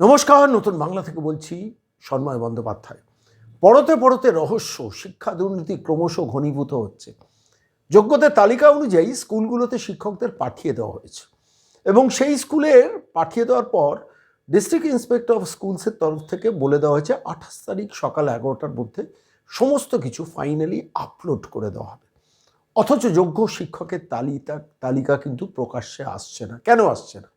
নমস্কার, নতুন বাংলা থেকে বলছি সন্ময় বন্দ্যোপাধ্যায়। পড়তে পড়তে রহস্য, শিক্ষা দুর্নীতি ক্রমশ ঘনীভূত হচ্ছে। যোগ্যতার তালিকা অনুযায়ী স্কুলগুলোতে শিক্ষকদের পাঠিয়ে দেওয়া হয়েছে এবং সেই স্কুলের পাঠিয়ে দেওয়ার পর ডিস্ট্রিক্ট ইন্সপেক্টর অফ স্কুলসের তরফ থেকে বলে দেওয়া হয়েছে, আঠাশ তারিখ সকাল এগারোটার মধ্যে সমস্ত কিছু ফাইনালি আপলোড করে দেওয়া হবে। অথচ যোগ্য শিক্ষকের তালিকা তালিকা কিন্তু প্রকাশ্যে আসছে না। কেন আসছে না?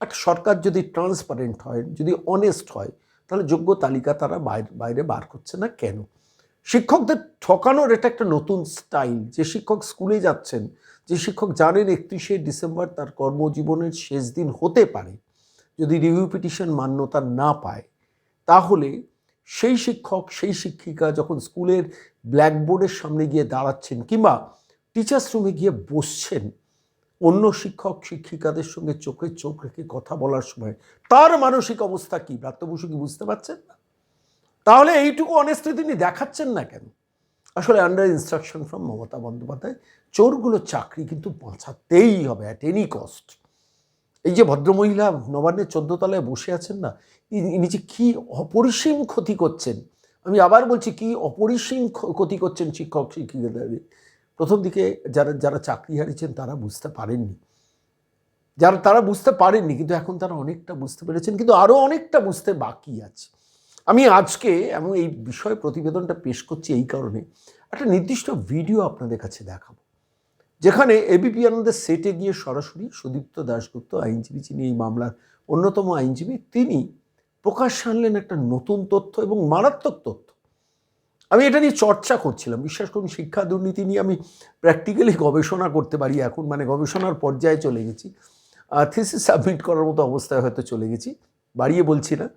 একটা সরকার যদি ট্রান্সপারেন্ট হয়, যদি অনেস্ট হয়, তাহলে যোগ্য তালিকা তারা বাইরে বাইরে বার করছে না কেন? শিক্ষকদের ঠকানোর এটা একটা নতুন স্টাইল যে শিক্ষক স্কুলে যাচ্ছেন, যে শিক্ষক জানেন একত্রিশে ডিসেম্বর তার কর্মজীবনের শেষ দিন হতে পারে, যদি রিভিউ পিটিশন মান্যতা না পায়, তাহলে সেই শিক্ষক, সেই শিক্ষিকা যখন স্কুলের ব্ল্যাকবোর্ডের সামনে গিয়ে দাঁড়াচ্ছেন কিংবা টিচার্স রুমে গিয়ে বসছেন অন্য শিক্ষক, শিক্ষিকাদের সঙ্গে চোখে চোখ রেখে কথা বলার সময় তার মানসিক অবস্থা কি? ব্রাত্য বসু কি বুঝতে পারছেন না? তাহলে এইটুকু অনেস্টি তিনি দেখাচ্ছেন না কেন? আসলে under instruction from Mamata Bandyopadhyay, চোরগুলো চাকরি কিন্তু বাঁচাতেই হবে অ্যাট এনি কস্ট এই যে ভদ্রমহিলা নবান্নের চোদ্দ তলায় বসে আছেন না ইনি যে কী অপরিসীম ক্ষতি করছেন? আমি আবার বলছি, কি অপরিসীম ক্ষতি করছেন শিক্ষক, শিক্ষিকাদের? প্রথম দিকে যারা যারা চাকরি হারিয়েছেন তারা বুঝতে পারেননি। যারা, তারা বুঝতে পারেননি, কিন্তু এখন তারা অনেকটা বুঝতে পেরেছেন, কিন্তু আরও অনেকটা বুঝতে বাকি আছে। আমি আজকে এমন এই বিষয়ে প্রতিবেদনটা পেশ করছি এই কারণে একটা নির্দিষ্ট ভিডিও আপনাদের কাছে দেখাবো, যেখানে এবিপি আনন্দের সেটে গিয়ে সরাসরি সুদীপ্ত দাশগুপ্ত, আইনজীবী যিনি এই মামলার অন্যতম আইনজীবী, তিনি প্রকাশ আনলেন একটা নতুন তথ্য এবং মারাত্মক তথ্য। আমি এটা নিয়ে চর্চা করছিলাম। বিশ্বাস করুন, শিক্ষা দুর্নীতি নিয়ে আমি প্র্যাকটিক্যালি গবেষণা করতে পারি এখন। মানে গবেষণার পর্যায়ে চলে গেছি। থিসিস সাবমিট করার মতো অবস্থায় হয়তো চলে গেছি। বাড়িয়ে বলছি না।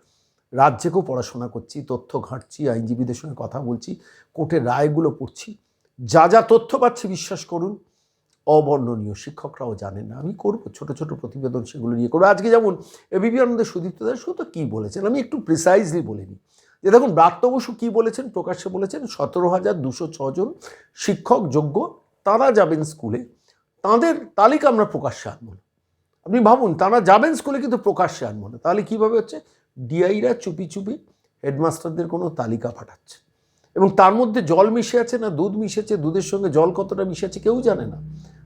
রাত পড়াশোনা করছি, তথ্য ঘাঁটছি, আইনজীবীদের সঙ্গে কথা বলছি, কোর্টের রায়গুলো পড়ছি। যা যা তথ্য পাচ্ছি, বিশ্বাস করুন, অবর্ণনীয়। শিক্ষকরাও জানেন না। আমি করব, ছোট ছোট প্রতিবেদন সেগুলো নিয়ে করব। আজকে যেমন এ এবিপি আনন্দের সুদীপ্ত দাস তো কী বলেছেন? আমি একটু প্রিসাইজলি বলিনি যে দেখুন, ব্রাত্য বসু কী বলেছেন? প্রকাশ্যে বলেছেন, সতেরো হাজার দুশো ছজন শিক্ষক যোগ্য, তারা যাবেন স্কুলে। তাদের তালিকা আমরা প্রকাশ্যে আনব না। আপনি ভাবুন, তারা যাবেন স্কুলে কিন্তু প্রকাশ্যে আনব না। তাহলে কীভাবে হচ্ছে? ডিআইরা চুপি চুপি হেডমাস্টারদের কোনো তালিকা পাঠাচ্ছে। এবং তার মধ্যে জল মিশে আছে না? দুধ মিশেছে? দুধের সঙ্গে জল কতটা মিশে আছে কেউ জানে না।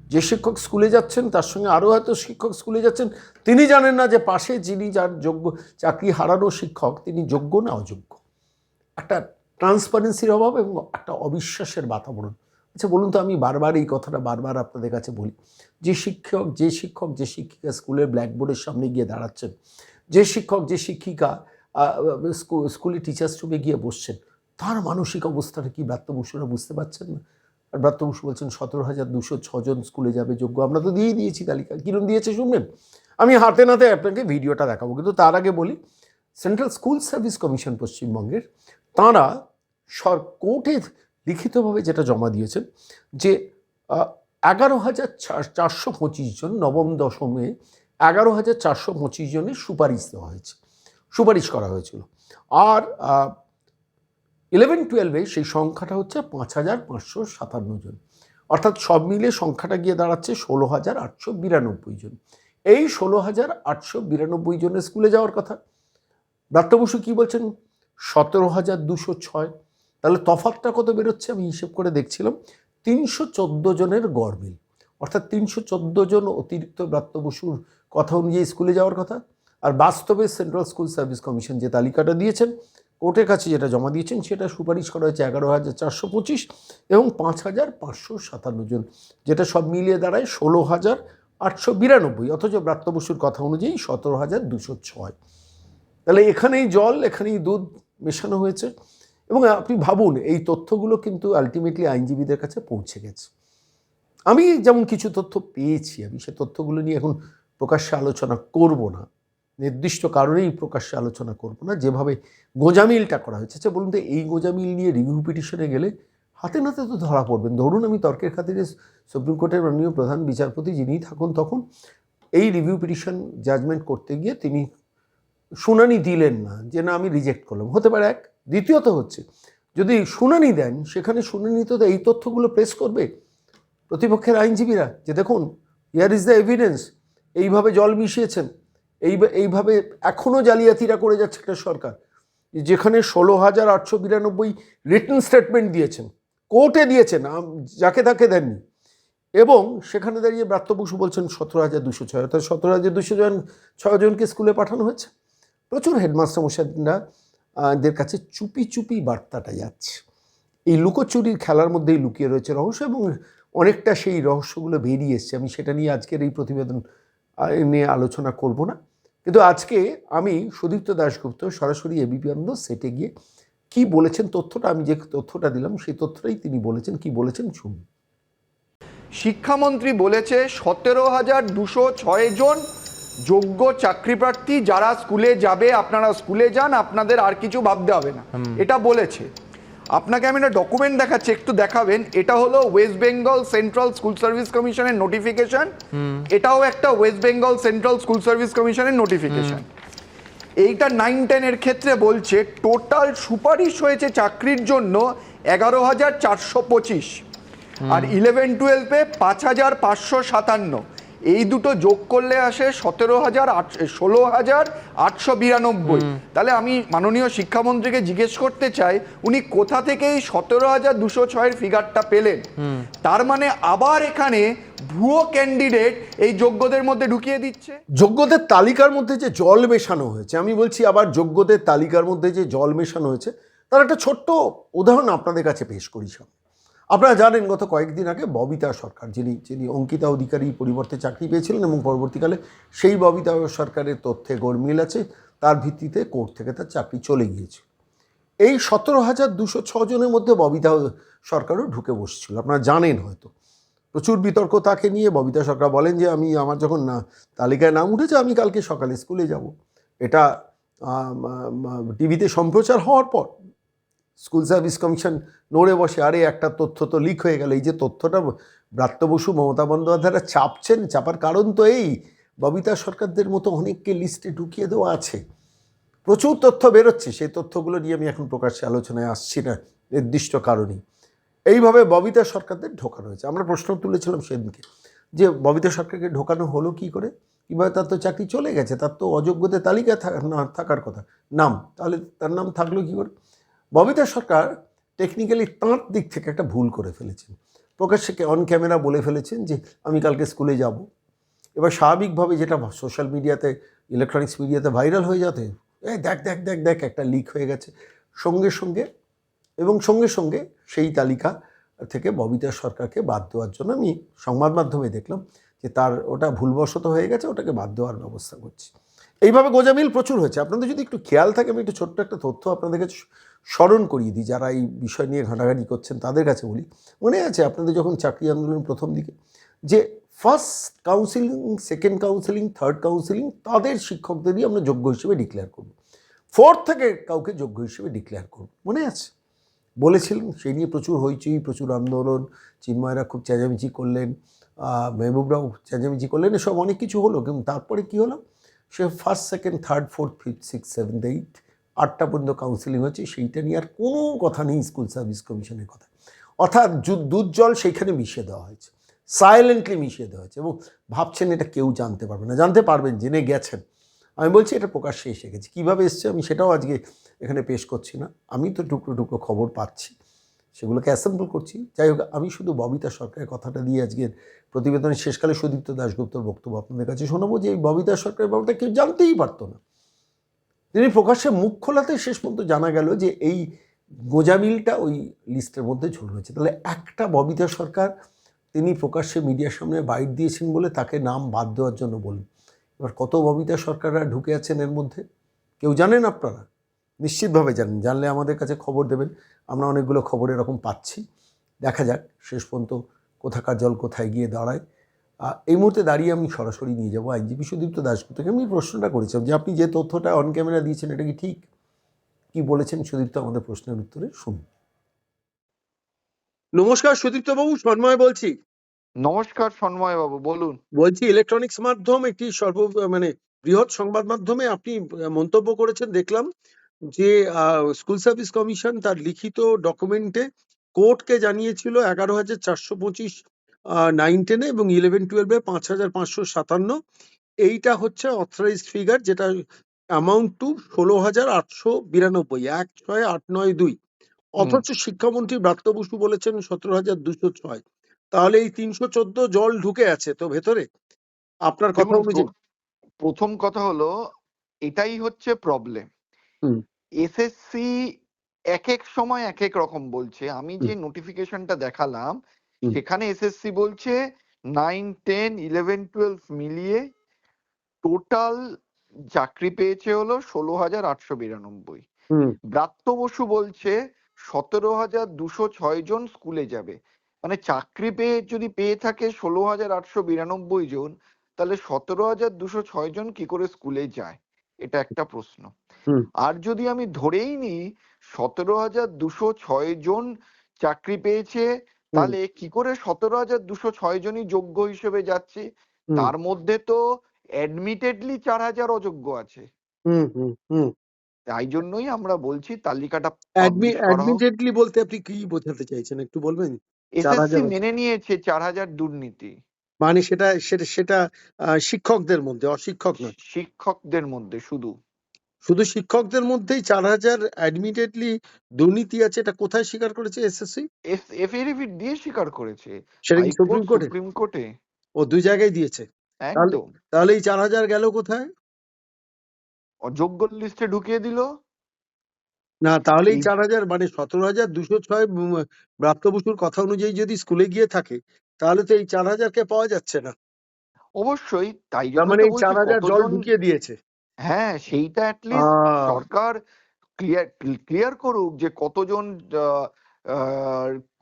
যে শিক্ষক স্কুলে যাচ্ছেন, তার সঙ্গে আরও হয়তো শিক্ষক স্কুলে যাচ্ছেন। তিনি জানেন না যে পাশে যিনি যার যোগ্য, চাকরি হারানো শিক্ষক, তিনি যোগ্য না অযোগ্য। একটা ট্রান্সপারেন্সির অভাব এবং একটা অবিশ্বাসের বাতাবরণ। আচ্ছা বলুন তো, আমি বারবার এই কথাটা বারবার আপনাদের কাছে বলি। যে শিক্ষক যে শিক্ষক, যে শিক্ষিকা স্কুলের ব্ল্যাকবোর্ডের সামনে গিয়ে দাঁড়াচ্ছেন, যে শিক্ষক, যে শিক্ষিকা স্কু- স্কুলে টিচার্স রুমে গিয়ে বসছেন, তার মানসিক অবস্থাটা কি ব্রাত্য বসুরা বুঝতে পারছেন না? আর ব্রাত্য বসু বলছেন, সতেরো হাজার দুশো ছজন স্কুলে যাবে, যোগ্য। আমরা তো দিয়েই দিয়েছি তালিকা। কিরম দিয়েছে শুনবেন? আমি হাতে নাতে আপনাকে ভিডিওটা দেখাবো। কিন্তু তার আগে বলি, সেন্ট্রাল স্কুল সার্ভিস কমিশন পশ্চিমবঙ্গের তাঁরা সর কোর্টে লিখিতভাবে যেটা জমা দিয়েছেন যে এগারো হাজার চারশো পঁচিশ জন নবম দশমে এগারো হাজার চারশো পঁচিশ জনের সুপারিশ দেওয়া হয়েছে, সুপারিশ করা হয়েছিল। আর ইলেভেন টুয়েলভে সেই সংখ্যাটা হচ্ছে পাঁচ হাজার পাঁচশো সাতান্ন জন। অর্থাৎ সব মিলিয়ে সংখ্যাটা গিয়ে দাঁড়াচ্ছে ষোলো হাজার আটশো বিরানব্বই জন। এই ষোলো হাজার আটশো বিরানব্বই জনের স্কুলে যাওয়ার কথা। ব্রাত্য বসু কী বলছেন? সতেরো হাজার দুশো ছয়। তাহলে তফাতটা কত বেরোচ্ছে? আমি হিসেব করে দেখছিলাম, তিনশো চোদ্দ জনের গড়মিল অর্থাৎ তিনশো চোদ্দ জন অতিরিক্ত ব্রাত্য বসুর কথা অনুযায়ী স্কুলে যাওয়ার কথা, আর বাস্তবে সেন্ট্রাল স্কুল সার্ভিস কমিশন যে তালিকাটা দিয়েছেন, কোর্টের কাছে যেটা জমা দিয়েছেন, সেটা সুপারিশ করা হয়েছে এগারো হাজার চারশো পঁচিশ এবং পাঁচ হাজার পাঁচশো সাতান্ন জন, যেটা সব মিলিয়ে দাঁড়ায় ষোলো হাজার আটশো বিরানব্বই। অথচ ব্রাত্য বসুর কথা অনুযায়ী সতেরো হাজার দুশো ছয়। তাহলে এখানেই জল, এখানেই দুধ মেশানো হয়েছে। এবং আপনি ভাবুন, এই তথ্যগুলো কিন্তু আলটিমেটলি আইনজীবীদের কাছে পৌঁছে গেছে। আমি যেমন কিছু তথ্য পেয়েছি, আমি সে তথ্যগুলো নিয়ে এখন প্রকাশ্যে আলোচনা করব না। নির্দিষ্ট কারণেই প্রকাশ্যে আলোচনা করব না। যেভাবে গোজামিলটা করা হয়েছে। আচ্ছা বলুন তো, এই গোজামিল নিয়ে রিভিউ পিটিশনে গেলে হাতে নাতে তো ধরা পড়বেন ধরুন, আমি তর্কের খাতিরে সুপ্রিম কোর্টের মাননীয় প্রধান বিচারপতি যিনিই থাকুন তখন, এই রিভিউ পিটিশন জাজমেন্ট করতে গিয়ে তিনি শুনানি দিলেন না, যে না আমি রিজেক্ট করলাম। হতে পারে এক। দ্বিতীয়ত হচ্ছে, যদি শুনানি দেন, সেখানে শুনানি তো এই তথ্যগুলো প্রেস করবে। প্রতিপক্ষের আইনজীবীরা, যে দেখুন ইয়ার ইজ দ্য এভিডেন্স এইভাবে জল মিশিয়েছেন, এই এইভাবে এখনও জালিয়াতিরা করে যাচ্ছে একটা সরকার, যেখানে ষোলো হাজার আটশো বিরানব্বই রিটার্ন স্টেটমেন্ট দিয়েছেন, কোর্টে দিয়েছেন যাকে তাকে দেননি। এবং সেখানে দাঁড়িয়ে ব্রাত্য বসু বলছেন, সতেরো হাজার দুশো ছয়, অর্থাৎ সতেরো হাজার দুশো জন ছজনকে স্কুলে পাঠানো হয়েছে। প্রচুর হেডমাস্টার মশাইরা দের কাছে চুপি চুপি বার্তাটা যাচ্ছে। এই লুকোচুরির খেলার মধ্যেই লুকিয়ে রয়েছে রহস্য এবং অনেকটা সেই রহস্যগুলো বেরিয়ে এসছে। আমি সেটা নিয়ে আজকের এই প্রতিবেদন নিয়ে আলোচনা করব না। কিন্তু আজকে আমি সুদীপ্ত দাশগুপ্ত, সরাসরি এবিপি আনন্দ সেটে গিয়ে কি বলেছেন তথ্যটা, আমি যে তথ্যটা দিলাম সেই তথ্যটাই তিনি বলেছেন। কি বলেছেন শুনুন। শিক্ষামন্ত্রী বলেছে, সতেরো হাজার দুশো ছয় জন যোগ্য চাকরিপ্রার্থী যারা স্কুলে যাবে আপনারা স্কুলে যান আপনাদের আর কিছু ভাবতে হবে না। এটা বলেছে। আপনাকে আমি একটা ডকুমেন্ট দেখাচ্ছি একটু দেখাবেন। এটা হলো West Bengal central school service কমিশনের নোটিফিকেশন এটাও একটা West Bengal central school service কমিশনের নোটিফিকেশন এইটা নাইন টেনের ক্ষেত্রে বলছে টোটাল সুপারিশ হয়েছে চাকরির জন্য এগারো হাজার চারশো পঁচিশ। আর ইলেভেন টুয়েলভে পাঁচ হাজার পাঁচশো সাতান্ন। এই দুটো যোগ করলে আসে সতেরো হাজার আট ষোলো হাজার আটশো বিরানব্বই। তাহলে আমি মাননীয় শিক্ষামন্ত্রীকে জিজ্ঞেস করতে চাই উনি কোথা থেকে এই সতেরো হাজার দুশো ছয়ের ফিগারটা পেলেন? তার মানে আবার এখানে ভুয়ো ক্যান্ডিডেট এই যোগ্যদের মধ্যে ঢুকিয়ে দিচ্ছে? যোগ্যদের তালিকার মধ্যে যে জল মেশানো হয়েছে আমি বলছি আবার যোগ্যদের তালিকার মধ্যে যে জল মেশানো হয়েছে তার একটা ছোট্ট উদাহরণ আপনাদের কাছে পেশ করি সামনে। আপনারা জানেন, গত কয়েকদিন আগে ববিতা সরকার, যিনি যিনি অঙ্কিতা অধিকারী পরিবর্তে চাকরি পেয়েছিলেন এবং পরবর্তীকালে সেই ববিতা সরকারের তথ্যে গরমিল আছে, তার ভিত্তিতে কোর্ট থেকে তার চাকরি চলে গিয়েছে। এই সতেরো হাজার দুশো জনের মধ্যে ববিতা সরকারও ঢুকে বসছিল। আপনারা জানেন হয়তো। প্রচুর বিতর্ক তাকে নিয়ে ববিতা সরকার বলেন যে, আমি, আমার যখন না, তালিকায় নাম উঠেছে, আমি কালকে সকালে স্কুলে যাব। এটা টিভিতে সম্প্রচার হওয়ার পর স্কুল সার্ভিস কমিশন নড়ে বসে, আরে একটা তথ্য তো লিক হয়ে গেল। এই যে তথ্যটা ব্রাত্য বসু, মমতা বন্দ্যোপাধ্যায়রা চাপছেন, চাপার কারণ তো এই। ববিতা সরকারদের মতো অনেককে লিস্টে ঢুকিয়ে দেওয়া আছে। প্রচুর তথ্য বেরোচ্ছে, সেই তথ্যগুলো নিয়ে আমি এখন প্রকাশ্যে আলোচনায় আসছি না, নির্দিষ্ট কারণেই। এইভাবে ববিতা সরকারদের ঢোকানো হয়েছে। আমরা প্রশ্ন তুলেছিলাম সেদিনকে যে ববিতা সরকারকে ঢোকানো হলো কি করে? কীভাবে তার তো চাকরি চলে গেছে, তার তো অযোগ্যদের তালিকায় না থাকার কথা। নাম, তাহলে তার নাম থাকল কি করে? ববিতা সরকার টেকনিক্যালি তাঁর দিক থেকে একটা ভুল করে ফেলেছেন। প্রকাশ্যে অন ক্যামেরা বলে ফেলেছেন যে, আমি কালকে স্কুলে যাব। এবার স্বাভাবিকভাবে যেটা সোশ্যাল মিডিয়াতে ইলেকট্রনিক্স মিডিয়াতে ভাইরাল হয়ে যাতে এই দেখ দেখ দেখ দেখ, একটা লিক হয়ে গেছে। সঙ্গে সঙ্গে এবং সঙ্গে সঙ্গে সেই তালিকা থেকে ববিতা সরকারকে বাদ দেওয়ার জন্য আমি সংবাদ মাধ্যমে দেখলাম যে, তার ওটা ভুলবশত হয়ে গেছে, ওটাকে বাদ দেওয়ার ব্যবস্থা করছি। এইভাবে গোজামিল প্রচুর হয়েছে। আপনাদের যদি একটু খেয়াল থাকে, আমি একটু ছোট্ট একটা তথ্য আপনাদের কাছে স্মরণ করিয়ে দিই, যারা এই বিষয় নিয়ে ঘাঁটাঘাঁটি করছেন তাদের কাছে বলি। মনে আছে আপনাদের যখন চাকরি আন্দোলন প্রথম দিকে যে first counselling second counselling third counselling তাদের শিক্ষকদেরই আমরা যোগ্য হিসেবে ডিক্লেয়ার করব। ফোর্থ থেকে কাউকে যোগ্য হিসেবে ডিক্লেয়ার করব। মনে আছে? বলেছিলেন, সেই নিয়ে প্রচুর হইচই, প্রচুর আন্দোলন চিন্ময়রা খুব চেঁচামেচি করলেন মেহবুবরাও চেঁচামেচি করলেন, এসব অনেক কিছু হলো, কিন্তু তারপরে কি হলো? সে first second third fourth fifth six seventh eight আটটা পর্যন্ত কাউন্সিলিং হচ্ছে সেইটা নিয়ে আর কোনো কথা নেই স্কুল সার্ভিস কমিশনের কথা। অর্থাৎ দুধ জল সেইখানে মিশিয়ে দেওয়া হয়েছে সাইলেন্টলি মিশিয়ে দেওয়া হয়েছে এবং ভাবছেন এটা কেউ জানতে পারবে না। জানতে পারবেন, জেনে গেছেন। আমি বলছি, এটা প্রকাশ্যে এসে গেছে। কীভাবে এসছে? আমি সেটাও আজকে এখানে পেশ করছি না। আমি তো টুকরো টুকরো খবর পাচ্ছি। সেগুলোকে অ্যাসেম্বল করছি। যাই হোক, আমি শুধু ববিতা সরকারের কথাটা দিয়ে আজকের প্রতিবেদনের শেষকালে সুদীপ্ত দাশগুপ্তর বক্তব্য আপনাদের কাছে শোনাবো যে, এই ববিতা সরকারের ব্যাপারটা কেউ জানতেই পারতো না। তিনি প্রকাশ্যে মুখ খোলাতে শেষ পর্যন্ত জানা গেল যে এই গোজামিলটা ওই লিস্টের মধ্যে ঝুল রয়েছে তাহলে একটা ববিতা সরকার তিনি প্রকাশ্যে মিডিয়ার সামনে বাইট দিয়েছেন বলে তাকে নাম বাদ দেওয়ার জন্য বললেন এবার কত ববিতা সরকাররা ঢুকে আছেন এর মধ্যে? কেউ জানেন আপনারা? নিশ্চিতভাবে জানেন। জানলে আমাদের কাছে খবর দেবেন। আমরা অনেকগুলো খবর এরকম পাচ্ছি। দেখা যাক শেষ পর্যন্ত কোথাকার জল কোথায় গিয়ে দাঁড়ায়। এই মুহূর্তে দাঁড়িয়ে আমি সরাসরি নিয়ে যাব আইনজীবী সুদীপ্ত দাসগুপ্তকে আমি প্রশ্নটা করেছিলাম যে আপনি যে তথ্যটা অন ক্যামেরা দিয়েছেন এটা কি ঠিক? কি বলেছেন সুদীপ্ত? আমাদের প্রশ্নের উত্তরে শুনুন। নমস্কার সুদীপ্ত বাবু সন্ময় বলছি। নমস্কার সন্ময় বাবু বলুন। বলছি ইলেকট্রনিক্স মাধ্যম একটি সর্ব মানে বৃহৎ সংবাদ মাধ্যমে আপনি মন্তব্য করেছেন দেখলাম যে স্কুল সার্ভিস কমিশন তার লিখিত ডকুমেন্টে কোর্টকে জানিয়েছিল এগারো হাজার চারশো পঁচিশ নাইন টেনে এবং ইলেভেন টুয়েলভে পাঁচ হাজার পাঁচশো সাতান্ন। এইটা হচ্ছে অথরাইজড ফিগার যেটা অ্যামাউন্ট টু ষোলো হাজার আটশো বিরানব্বই এক ছয় আট নয় দুই। অথচ শিক্ষামন্ত্রী ব্রাত্য বসু বলেছেন সতেরো হাজার দুশো ছয়। তাহলে এই তিনশো চোদ্দ জল ঢুকে আছে তো ভেতরে? আপনার কথা অনুযায়ী। প্রথম কথা হলো এটাই হচ্ছে প্রবলেম। এসএসসি এক এক সময় এক এক রকম বলছে। আমি যে নোটিফিকেশনটা দেখালাম। সেখানে এসএসসি বলছে নাইন টেন ইলেভেন টুয়েলভ মিলিয়ে টোটাল চাকরি পেয়েছে হলো ষোলো হাজার আটশো বিরানব্বই। ব্রাত্য বসু বলছে সতেরো হাজার দুশো ছয় জন স্কুলে যাবে। মানে চাকরি পেয়ে যদি পেয়ে থাকে ষোলো হাজার আটশো বিরানব্বই জন তাহলে সতেরো হাজার দুশো ছয় জন কি করে স্কুলে যায়? এটা একটা প্রশ্ন। আর যদি আমি ধরেই নিই সতেরো হাজার দুশো ছয় জন চাকরি পেয়েছে তাহলে কি করে সতেরো হাজার দুশো ছয় জনই যোগ্য হিসেবে যাচ্ছে? তার মধ্যে তো অ্যাডমিটেডলি চার হাজার অযোগ্য আছে। তাই জন্যই আমরা বলছি তালিকাটা। অ্যাডমিটেডলি বলতে আপনি কি বোঝাতে চাইছেন একটু বলবেন? এসএসসি মেনে নিয়েছে চার হাজার দুর্নীতি। মানে সেটা সেটা সেটা শিক্ষকদের মধ্যে অশিক্ষক নয়। শিক্ষকদের মধ্যে শুধু। শুধু শিক্ষকদের মধ্যেই চার হাজার অ্যাডমিটেডলি দুর্নীতি আছে এটা কোথায় স্বীকার করেছে এসএসসি এফিডেভিট দিয়ে স্বীকার করেছে। সেটা সুপ্রিম কোর্টে সুপ্রিম কোর্টে ও দুই জায়গায় দিয়েছে। একদম। তাহলে এই চার হাজার গেল কোথায়? অযোগ্য লিস্টে ঢুকিয়ে দিল। না তাহলে এই চার হাজার মানে সতেরো হাজার দুশো ছয় উম, প্রাপ্ত বসুর কথা অনুযায়ী যদি স্কুলে গিয়ে থাকে তাহলে তো এই চার হাজারকে পাওয়া যাচ্ছে না। অবশ্যই তাই মানে এই চার হাজার জল ঢুকিয়ে দিয়েছে। হ্যাঁ সেইটা অ্যাটলিস্ট সরকার ক্লিয়ার ক্লিয়ার করুক যে কতজন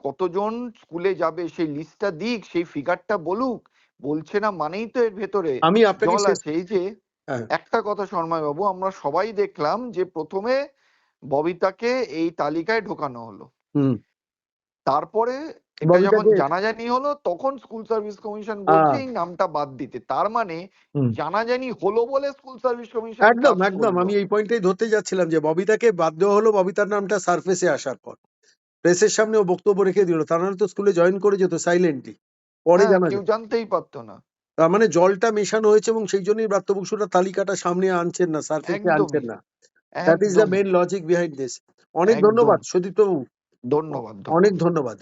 কতজন স্কুলে যাবে সেই লিস্টটা দিক সেই ফিগারটা বলুক বলছে না মানেই তো এর ভেতরে আমি আপনাকে আছে। এই যে হ্যাঁ। একটা কথা শর্মা বাবু আমরা সবাই দেখলাম যে প্রথমে ববিতাকে এই তালিকায় ঢোকানো হলো। হুম। তারপরে এটা যখন জানাজানি হলো তখন স্কুল সার্ভিস কমিশন বলছে এই নামটা বাদ দিতে। তার মানে। জানাজানি হলো বলে স্কুল সার্ভিস কমিশন একদম একদম। আমি এই পয়েন্টটাই ধরতে যাচ্ছিলাম যে ববিতাকে বাদ দেওয়া হলো ববিতার নামটা সারফেসে আসার পর। প্রেসের সামনে ও বক্তব্য রেখে দিল তারা তো স্কুলে জয়েন করে যেত সাইলেন্টলি পরে জানা কেউ জানতেই পারতো না। তার মানে জলটা মেশানো হয়েছে এবং সেই জন্যই ব্রাত্য বসুরা তালিকাটা সামনে আনছেন না সারফেসে আনছেন না। That is the. Main logic behind this অনেক ধন্যবাদ সুদীপ্ত বাবু ধন্যবাদ। অনেক ধন্যবাদ।